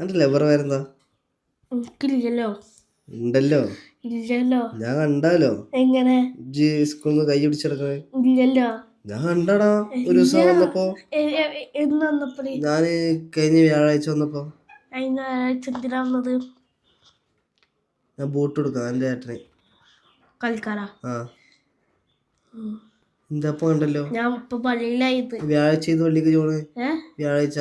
എന്റെ വേറെ വരുന്നതാ എനിക്കില്ലല്ലോ. ഉണ്ടല്ലോ. ഇല്ലല്ലോ. ഞാൻ കണ്ടാലോ? എങ്ങനെ? സ്കൂളിൽ നിന്ന് കൈ പിടിച്ചെടുക്കണേ ഇല്ലല്ലോ. ഞാൻ കണ്ടടാ. ഒരു ദിവസം വന്നപ്പോ. ഞാൻ കഴിഞ്ഞ വ്യാഴാഴ്ച വന്നപ്പോ. ഞാൻ ബോട്ട് കൊടുക്കാം എന്റെ ഏട്ടനെ. കളിക്കാരാ ആ. എന്താ കണ്ടല്ലോ? ഞാൻ വ്യാഴാഴ്ച ഇത് പള്ളിക്ക് ചോണ് വ്യാഴാഴ്ച.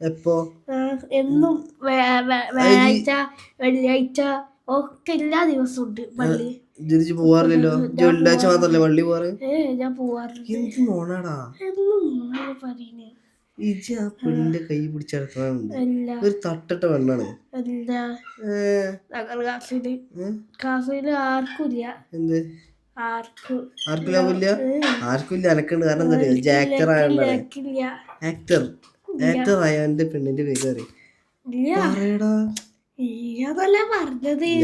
എപ്പോ? എന്നും വെള്ളിയാഴ്ച ഒക്കെ എല്ലാ ദിവസവും ഉണ്ട് പള്ളി. പോവാറില്ലല്ലോ? വെള്ളിയാഴ്ച മാത്രല്ലേ പള്ളി പോവാറ്? ഞാൻ എന്ത് നോണാടാ ആ പെണ്ണിന്റെ കൈ പിടിച്ചെടുക്കണുണ്ട് അല്ല. ഒരു തട്ടിട്ട പെണ്ണാണ്. ആർക്കും ഇല്ല. എന്ത്? ആർക്കും ആർക്കും ഇല്ല. എനക്കുണ്ട് കാരണം എന്താ ആക്ടർ ആയോണ്ടാണ്. ആക്ടർ ആക്ടർ ആയ എന്റെ പെണ്ണിന്റെ പേര് അറിയും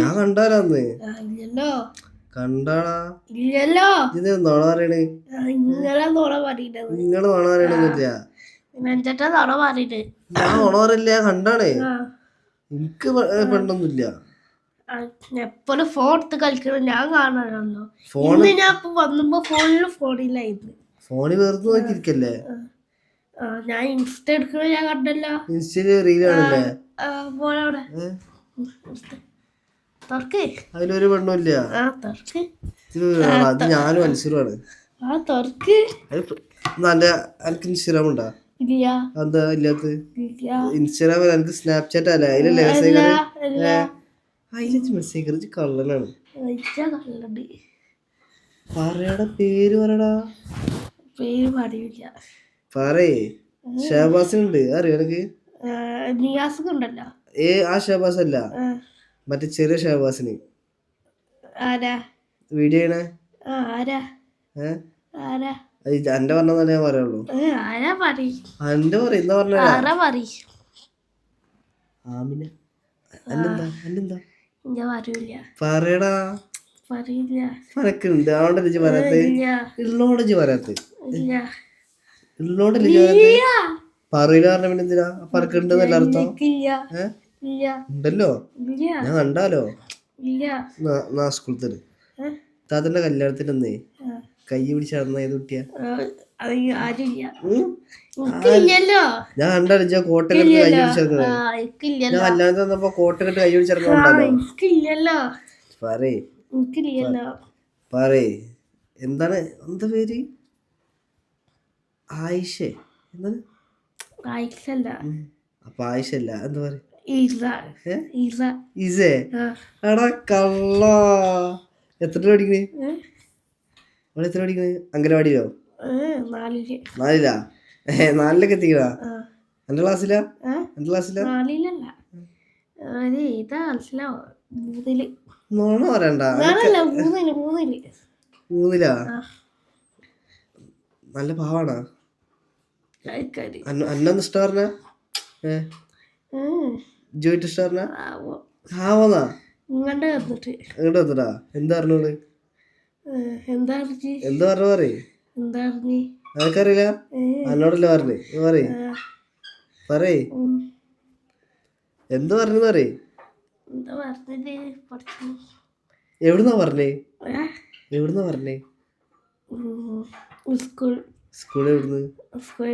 ഞാൻ ഇല്ലല്ലോ. കണ്ടാടാ. ഇല്ലല്ലോ. ഇത് നോണ പറയണേ? നോണ നിങ്ങൾ നോണ പറയുന്നത് ഞാൻ നോണ പറയില്ല കണ്ടാണേ. എനിക്ക് പെണ്ണൊന്നുമില്ല. എപ്പോഴും ഫോൺ എടുത്ത് കളിക്കണം ഞാൻ കാണാനല്ലോ ഫോൺ ഇന്ന് ഞാൻ ഇപ്പൊ വന്നപ്പോ ഫോണിൽ ഫോണിലായിരുന്നു ഫോണിൽ വെറുതെ നോക്കിയിരിക്കല്ലേ? ഞാൻ ഇൻസ്റ്റ എടുക്കണ ഞാൻ കണ്ടല്ലോ. ഇൻസ്റ്റയിൽ റീൽ? അതിലൊരു പെണ്ണുമില്ല. അത് ഞാനും അനുസരിച്ചാണ് ആ തുറക്ക്. നല്ല എനിക്ക് ഇൻസ്റ്റാഗ്രാം ഉണ്ടാ? എന്താ ഇല്ലാത്ത എനിക്ക് സ്നാപ്ചാറ്റ് അല്ലേ അതിലല്ലേ മെസ്സേജ് ഇല്ല ഇല്ല അതിലെ മെസ്സേജ് കള്ളനാണ്. ഇച്ച കള്ളുണ്ട് പറയടാ പേര് പറയടാ. പേര് പറയില്ല. പറയേ. ഷഹബാസിനുണ്ട്. അറിയോ എനിക്ക് നിയാസൊക്കെ ഉണ്ടല്ലോ ഏ ആ ഷഹബാസ് അല്ല മറ്റേ ചെറിയ ഷഹബാസിന്. വീഡിയോ ചെയ്യണേ? എന്റെ പറഞ്ഞതന്നെ ഞാൻ പറയുള്ളൂ. ഏ, ആരാ പറയും? എന്റെ പറയും പറഞ്ഞ? ആമിന. എന്നെന്താ എന്നെന്താ ഞാൻ പറയില്ല പറയടാ. പറയില്ല. പറയാത്ത? ജി പറയാത്ത? പറയില്ല പറഞ്ഞ പിന്നെ എന്തിനാ? അർത്ഥം ഉണ്ടല്ലോ? ഞാൻ കണ്ടാലോ? സ്കൂളത്തിൽ താത്തന്റെ കല്യാണത്തിനൊന്നേ കൈ പിടിച്ച് നടന്ന ഏത് കുട്ടിയാ? ആരില്ല? എനിക്കില്ലല്ലോ ഞാൻ കണ്ടടിച്ച കോട്ട കെട്ട് കൈ എനിക്കില്ലല്ലോ ഞാൻ കല്യാണത്തിന് വന്നപ്പോ കോട്ടക്കെട്ട് കൈ പിടിച്ചിരുന്നോ പറയേ. പറയേ. എന്താണ് എന്താ പേര്? ആയിഷ. എന്താണ്? അപ്പൊ ആയിഷ അല്ല എന്താ പറയാ? ഇസേ. എടാ കള്ള. എത്ര പഠിക്കണേ? എത്ര പഠിക്കണേ? അംഗനവാടിയിലോ? നാലിൽ. ഏ നാലിലൊക്കെ എത്തിക്കണാ എന്റെ ക്ലാസ്സിലാ? ഏ? ക്ലാസ്സിലാ? നാലിലല്ല. ഒരു ഇതാ മനസ്സിലാവോ മൂന്നിൽ. നോണ പറയണ്ട നാലല്ല മൂന്നിൽ മൂന്നിൽ. മൂന്നിലാ? നല്ല പാവാണാ അന്നൊന്ന്. വന്നിട്ട്. എന്താ പറഞ്ഞോൾ? എന്താ എന്താ പറഞ്ഞ പറയേ? നിനക്കറിയില്ല? എന്നോടല്ലേ പറഞ്ഞേ? പറയേ. പറയേ. എന്ത് പറഞ്ഞു പറയേ. എവിടുന്നാ പറഞ്ഞേ? എവിടുന്നാ പറഞ്ഞേ. സ്കൂൾ. എവിടുന്ന്? സ്കൂൾ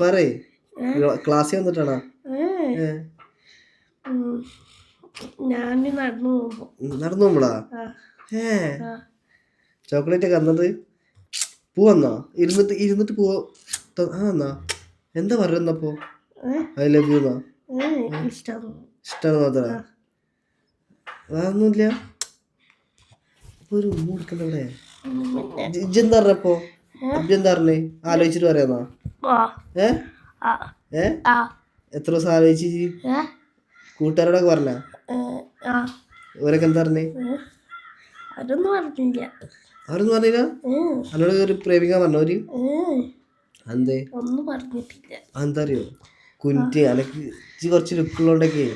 പറയേ. ക്ലാസ്സിൽ വന്നിട്ടാണോ. ഞാൻ നടന്നു പോകുമ്പോ. നടന്നു പോകുമ്പോളാ? ആ. ഏ. ചോക്ലേറ്റ് ഒക്കെ വന്നത് പോവന്നോ? ഇരുന്നിട്ട് ഇരുന്നിട്ട് പോവോ ത- ആ എന്നാ? എന്താ പറയുന്നപ്പോ ഐ ലവ് യു ഇഷ്ടമാണ് മാത്ര. വേറൊന്നുമില്ല. ഒരു കൊടുക്കണ്ട ഇവിടെ. ഇജ്ജെന്താ പറഞ്ഞപ്പോ ഇജ്ജെന്താ പറഞ്ഞേ ആലോചിച്ചിട്ട് പറയാന്നാ ഏ? ഏ? എത്ര ദിവസം ആലോചിച്ച്? കൂട്ടുകാരോടൊക്കെ പറഞ്ഞ? ഓരൊക്കെ എന്താ പറഞ്ഞേ? അതൊന്നും പറഞ്ഞില്ല. അവരൊന്നും പറഞ്ഞില്ല? എന്നോട് ഒരു പ്രേമിക്കാൻ പറഞ്ഞു ഒരു ഏ, എന്തേ ഒന്നും പറഞ്ഞിട്ടില്ല. അതെന്താ അറിയോ കുനിറ്റ് അനക്ക് ഇച്ചി കുറച്ച് ലുക്കുള്ളോണ്ടൊക്കെ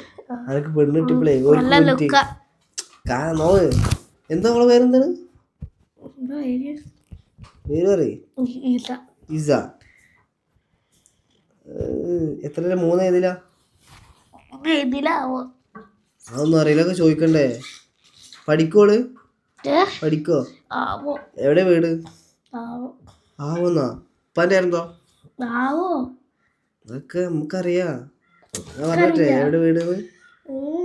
അനക്ക് പെണ്ണ് കിട്ടിയപ്പോഴേ ഒരു കുനിറ്റ് നോക്ക് എന്താ അവളെ പേരെന്താണ്? പേര്? ഇസ ഏഹ്, എത്ര മൂന്ന് ഏതിലാ? അതൊന്നും അറിയില്ലൊക്കെ ചോദിക്കണ്ടേ? പഠിക്കോൾ പഠിക്കോ? ആവോ. എവിടെ വീട്? ആവോ. ആവുന്നാ? ഉപ്പാന്റെ ആയിരുന്നോ ആവോ. അതൊക്കെ നമുക്കറിയാ. ഞാൻ പറഞ്ഞിട്ടേ എവിടെ വീട്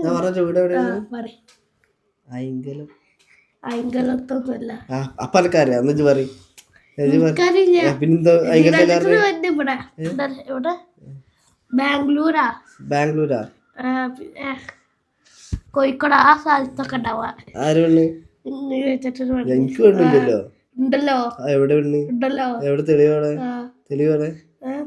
ഞാൻ പറഞ്ഞിട്ട് വീട് എവിടെ ആ, പറയ്. അയങ്കലം. അയങ്കലത്തൊന്നുമല്ല. അപ്പൊ എനിക്കറിയാം എന്നിട്ട് പറയും. പിന്നെന്താ അയങ്കലത്തെ ബാംഗ്ലൂരാ. കോഴിക്കോട് ആ സ്ഥലത്തൊക്കെ ഉണ്ടാവുക. ആര് എനിക്ക് പെണ്ണില്ലല്ലോ ഉണ്ടല്ലോ. എവിടെ ഉണ്ടല്ലോ. എവിടെ തെളിവാണ് തെളിവാണ്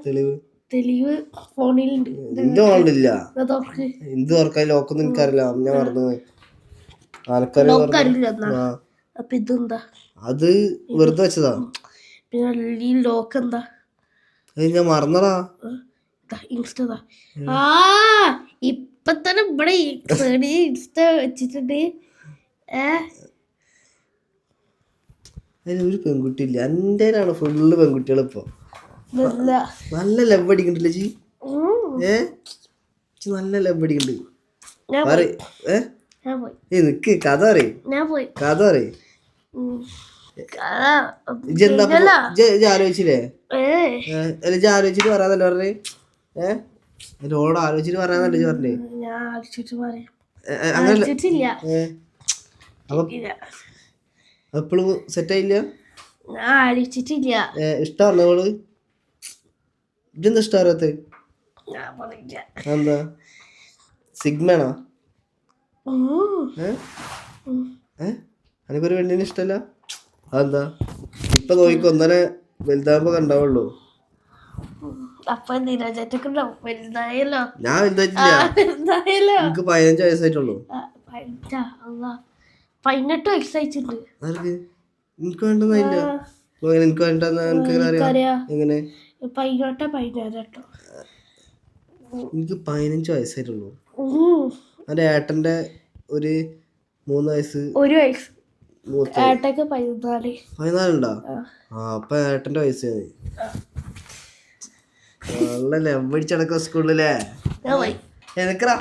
തെളിവ് തെളിവ്? ഫോണിലുണ്ട്. ഇത് തുറക്ക്. എന്ത് തുറക്കാൻ ലോക്കൊന്നും എനിക്കറിയില്ല. ഞാൻ മറന്നു അപ്പൊ ഇതെന്താ? അത് വെറുതെ വെച്ചതാ. പിന്നെ ഈ ലോക്ക് എന്താ? ഞാൻ മറന്നടാ ഇൻസ്റ്റതാ ആ ഇപ്പൊ തന്നെ ഇവിടെ ഇൻസ്റ്റ വെച്ചിട്ടുണ്ട്. ഏ അതിൽ ഒരു പെൺകുട്ടി ഇല്ല എന്റെ ഫുള്ള് പെൺകുട്ടികൾ ഇപ്പൊ. ഇല്ല. നല്ല ലവ് അടിക്കണ്ടല്ലേ ഉം. ഏ? നല്ല ലവ് അടിക്കണ്ട് ഏ? നിക്ക്. കഥ പോയി. കഥ ആലോചിച്ചില്ലേ? അല്ല ആലോചിച്ചിട്ട് പറയാന്നല്ലേ പറഞ്ഞേ? ഏ? ആലോചിച്ചിട്ട് പറയാന്നല്ലേ പറഞ്ഞേ? പറയാം. അങ്ങനല്ല. അപ്പൊ എപ്പോഴും സെറ്റ് ആയില്ല? അടിച്ചിട്ടില്ല. ഇഷ്ടമാണോ അവൾ? എന്താ സിഗ്മയാണോ? എനിക്കൊരു പെണ്ണിനെ ഇഷ്ടമല്ല അതെന്താ? ഇപ്പൊ നോക്കിക്കോ ഒന്നനെ വലുതാകുമ്പോ കണ്ടാവുള്ളൂ. ഞാൻ വലുതായിട്ടില്ല. എനിക്ക് പതിനഞ്ച് വയസ്സായിട്ടുള്ളൂ. പതിനെട്ടാ, വയസ്സായിട്ടുണ്ട് എനിക്ക് വേണ്ടെന്ന് എനിക്ക് എങ്ങനെ അറിയാം? അറിയാ എങ്ങനെ? പതിനെട്ടോ പതിനേഴട്ടോ എനിക്ക് പതിനഞ്ച് വയസ്സായിട്ടുള്ളൂ. ഉം. ഏട്ടന്റെ ഒരു മൂന്ന് വയസ്സ് ഒരു വയസ്സ്. മൂത്ത ഏട്ടക്ക് പതിനാല്. പതിനാലുണ്ടോ? ആ. അപ്പൊ ഏട്ടന്റെ വയസ്സ് നല്ല ലെവടിച്ചടക്കം സ്കൂളിലേ എനക്കറാ